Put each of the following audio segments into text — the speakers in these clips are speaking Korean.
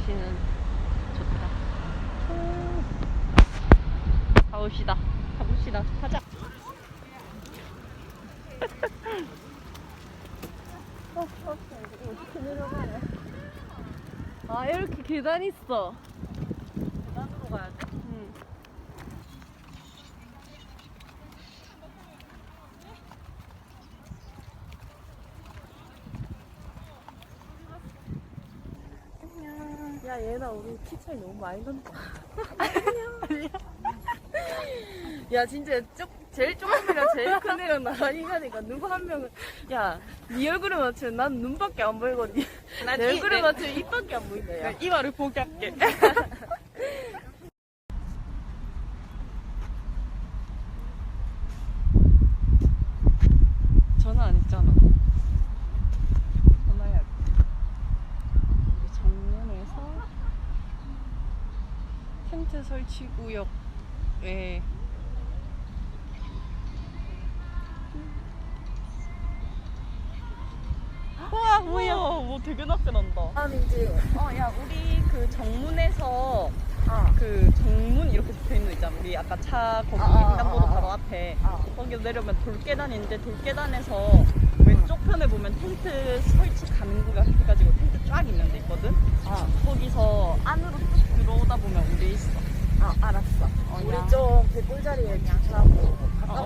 날씨는 좋다. 오. 가봅시다. 가봅시다. 가자. 아, 이렇게 계단 있어. 계단으로 가야 돼? 야 얘나 우리 키 차이 너무 많이 난다. 야 진짜 쪽 제일 조그만 애랑 제일 큰 애랑 나란히 가니까 누구 한 명은 야네 얼굴에 맞추면 난 눈밖에 안 보이고 네, 내 얼굴에 맞추면 입밖에 안 보인다 야. 이마를 포기할게. 전화 안 했잖아. 전화해야 돼. 우리 정문에서 텐트 설치 구역에 우와 뭐야 뭐 되게 낮게 난다 아니지. 어야 우리 그 정문에서 아. 그 정문 이렇게 붙어 있는 거 있잖아. 우리 아까 차 거기 아, 아, 횡단보도 아, 아. 바로 앞에 아. 거기 내려오면 돌계단이 있는데 돌계단에서 왼쪽 편에 보면 텐트 설치 가는 구가 해가지고 텐트 쫙 있는 데 있거든. 아. 거기서 안으로 쭉 들어오다 보면 우리 있어. 아 알았어. 어, 우리 야. 좀 백골 자리에 주차하고 어.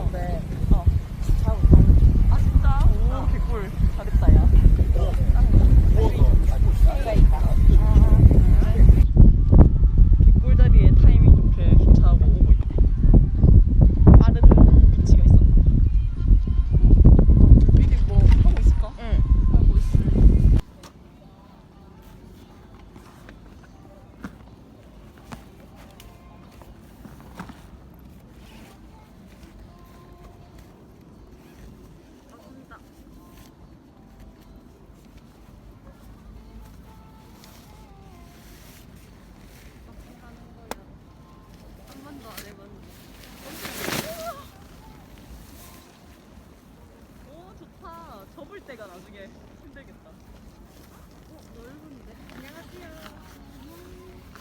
오 좋다. 접을 때가 나중에 힘들겠다. 어 넓은데. 안녕하세요.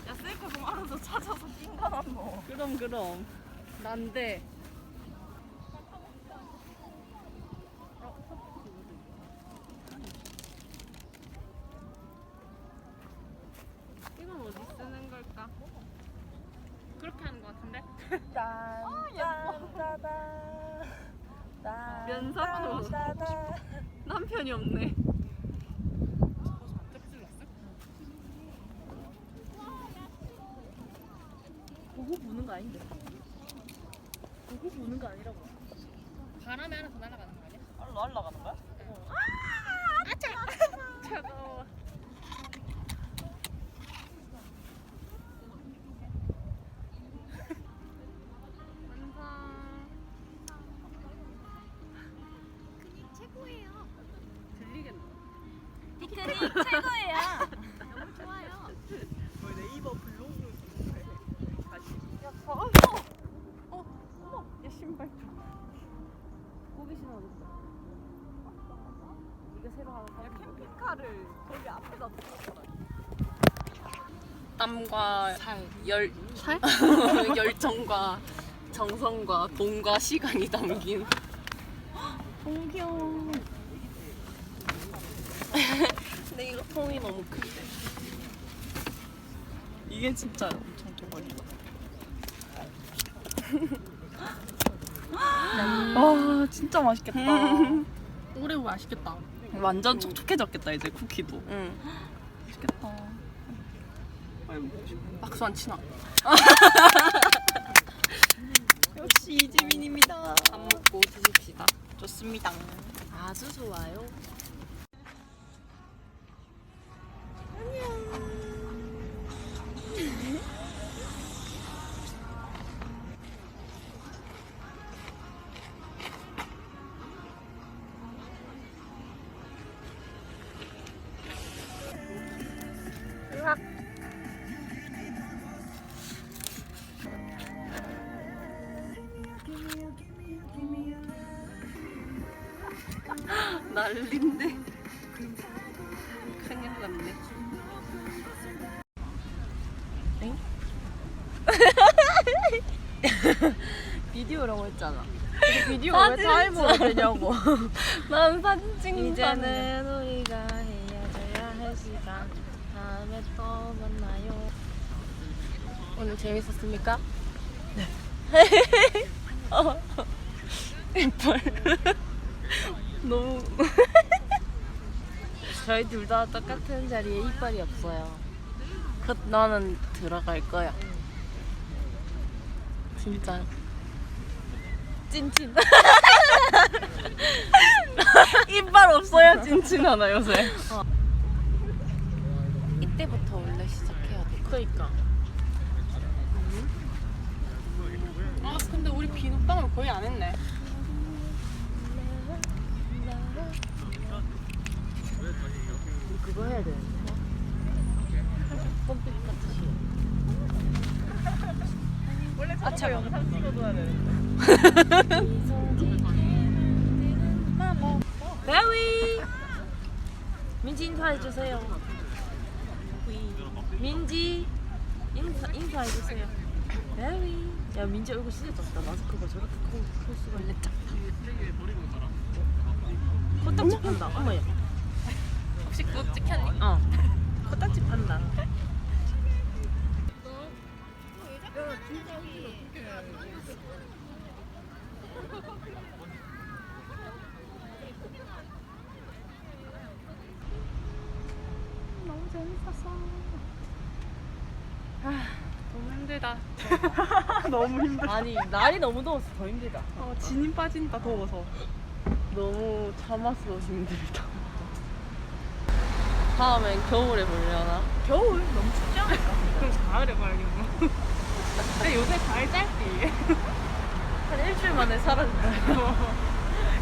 야 셀카 그럼 알아서 찾아서 낀가난 너. 그럼 그럼. 난데. 이건 어디 쓰는 걸까? 그렇게 하는 것 같은데? 짠짠짜다. 면사포. 남편이 없네. 보고 보는 거 아닌데? 보고 보는 거 아니라고. 바람에 하나 더 날아가는 거 아니야? 날라가는 거야? 차가워. 최고예요. 너무 좋아요. 뭐 네이버 블로그 다시. 야, 어, 어, 어머, 얘 신발 좀. 고기 신어줬어. 이거 새로 하나 사. 야, 캠핑카를 거기 앞에다 놓았잖아. 땀과 살, 열, 살? 열정과 정성과 돈과 시간이 담긴. 너무 귀여워. 근데 이거 통이 너무 큰데. 이게 진짜 엄청 대박이다. 와, 진짜 맛있겠다. 오레오 맛있겠다. 완전 촉촉해졌겠다 이제 쿠키도. 응. 맛있겠다. 박수 안 치나? 역시 이지민입니다. 밥 먹고 드십시다. 좋습니다. 아주 좋아요. 난린데. 큰일 났네. 비디오라고 했잖아. 비디오 사진 왜 타임으로 되냐고. 난 사진 찍는 이제는 우리가 헤어져야 할 시간. 다음에 또 만나요. 오늘 재밌었습니까? 네. 너무. 저희 둘 다 똑같은 자리에 이빨이 없어요. 그 나는 들어갈 거야. 진짜. 찐찐. 이빨 없어야 찐찐하나 요새. 이때부터 원래 돼. 그니까. 아 근데 우리 비눗방울 거의 안 했네. 그거 해야 같이. 원래 저거 영상 찍어줘야 되는데. 베위 민지 인사해 주세요. 민지 인사 인사해 주세요. 베위 야 민지 얼굴 진짜 작다. 마스크가 저렇게 커, 클 수가 작다. 코딱지 판다. 어머야. 혹시 그거 찍혔니? 어. 코딱지 판다. 너무 힘들다. 너무 힘들어. 아니 날이 너무 더워서 더 힘들다. 어, 진이 빠진다 더워서. 너무 참아서 힘들다. 다음엔 겨울에 보려나? 겨울 너무 춥지 않을까? 그럼 가을에 봐야겠네. 근데 요새 가을 짧지. 한 일주일 만에 사라진다.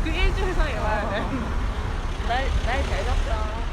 그 일주일 사이에 봐야 돼. 날, 날 잘 잡다.